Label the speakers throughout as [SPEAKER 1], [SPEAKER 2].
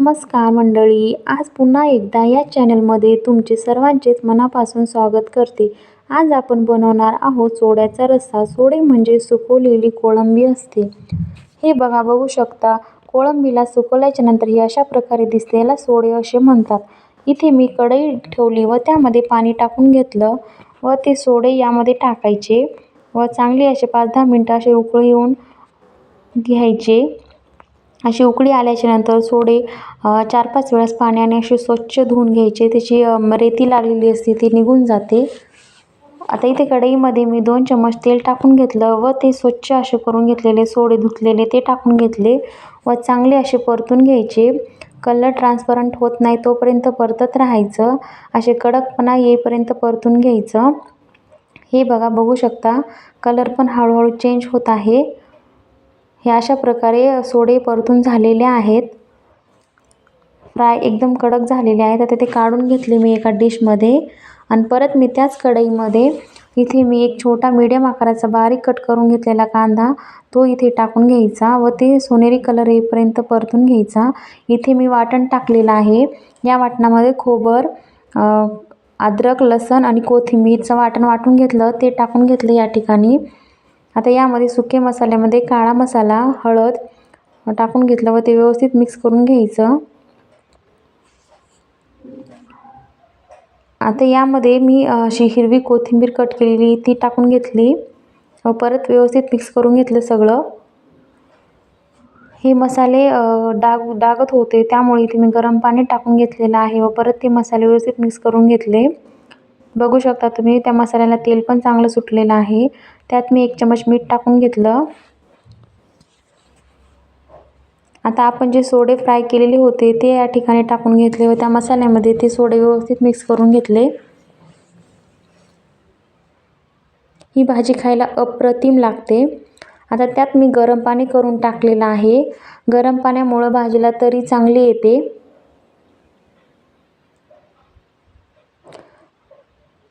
[SPEAKER 1] नमस्कार मंडळी आज पुन्हा एकदा या चॅनलमध्ये तुमचे सर्वांचेच मनापासून स्वागत करते. आज आपण बनवणार आहोत सोड्याचा रस्सा. सोडे म्हणजे सुकवलेली कोळंबी असते. हे बघा बघू शकता कोळंबीला सुकवल्याच्या नंतर ही अशा प्रकारे दिसते. याला सोडे असे म्हणतात. इथे मी कढई ठेवली व त्यामध्ये पाणी टाकून घेतलं व ते सोडे यामध्ये टाकायचे व चांगले असे पाच दहा मिनटं असे उकळी येऊन घ्यायचे. अशी उकळी आल्याच्यानंतर सोडे चार पाच वेळेस पाण्याने असे स्वच्छ धुवून घ्यायचे. त्याची रेती लागलेली असते ती निघून जाते. आता इथे कढईमध्ये मी दोन चम्मच तेल टाकून घेतलं व ते स्वच्छ असे करून घेतलेले सोडे धुतलेले ते टाकून घेतले व चांगले असे परतून घ्यायचे. कलर ट्रान्सपरंट होत नाही तोपर्यंत परतत राहायचं. असे कडकपणा येईपर्यंत परतून घ्यायचं. हे बघा बघू शकता कलर पण हळूहळू चेंज होत आहे. हे अशा प्रकारे सोडे परतून झालेले आहेत. फ्राय एकदम कडक झालेले आहेत. आता ते काढून घेतले मी एका डिशमध्ये. आणि परत मी त्याच कढईमध्ये इथे मी एक छोटा मीडियम आकाराचा बारीक कट करून घेतलेला कांदा तो इथे टाकून घ्यायचा व ते सोनेरी कलर येईपर्यंत परतून घ्यायचा. इथे मी वाटण टाकलेलं आहे. या वाटणामध्ये खोबर अद्रक लसण आणि कोथिंबीरचं वाटण वाटून घेतलं. ते टाकून घेतलं या ठिकाणी. आता यामध्ये सुके मसाल्यामध्ये काळा मसाला हळद टाकून घेतलं व ते व्यवस्थित मिक्स करून घ्यायचं. आता यामध्ये मी अशी हिरवी कोथिंबीर कट केलेली ती टाकून घेतली. व परत व्यवस्थित मिक्स करून घेतलं सगळं. हे मसाले डाग डागत होते त्यामुळे इथे मी गरम पाणी टाकून घेतलेलं आहे व परत ते मसाले व्यवस्थित मिक्स करून घेतले. बघू शकता तुम्ही त्या मसाल्याला तेल पण चांगलं सुटलेलं आहे. त्यात मी एक चमच मीठ टाकून घेतलं. आता आपण जे सोडे फ्राय केलेले होते ते या ठिकाणी टाकून घेतले व त्या मसाल्यामध्ये ते सोडे व्यवस्थित मिक्स करून घेतले. ही भाजी खायला अप्रतिम लागते. आता त्यात मी गरम पाणी करून टाकलेलं आहे. गरम पाण्यामुळं भाजीला तरी चांगली येते.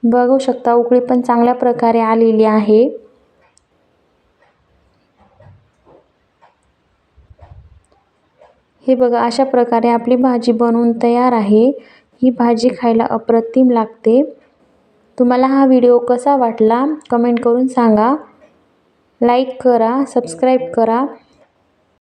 [SPEAKER 1] बघू शकता उकळी पण चांगल्या प्रकारे आलेली आहे. हे बघा अशा प्रकारे आपली भाजी बनवून तयार आहे. ही भाजी खायला अप्रतिम लागते. तुम्हाला हा व्हिडिओ कसा वाटला कमेंट करून सांगा. लाईक करा सबस्क्राईब करा.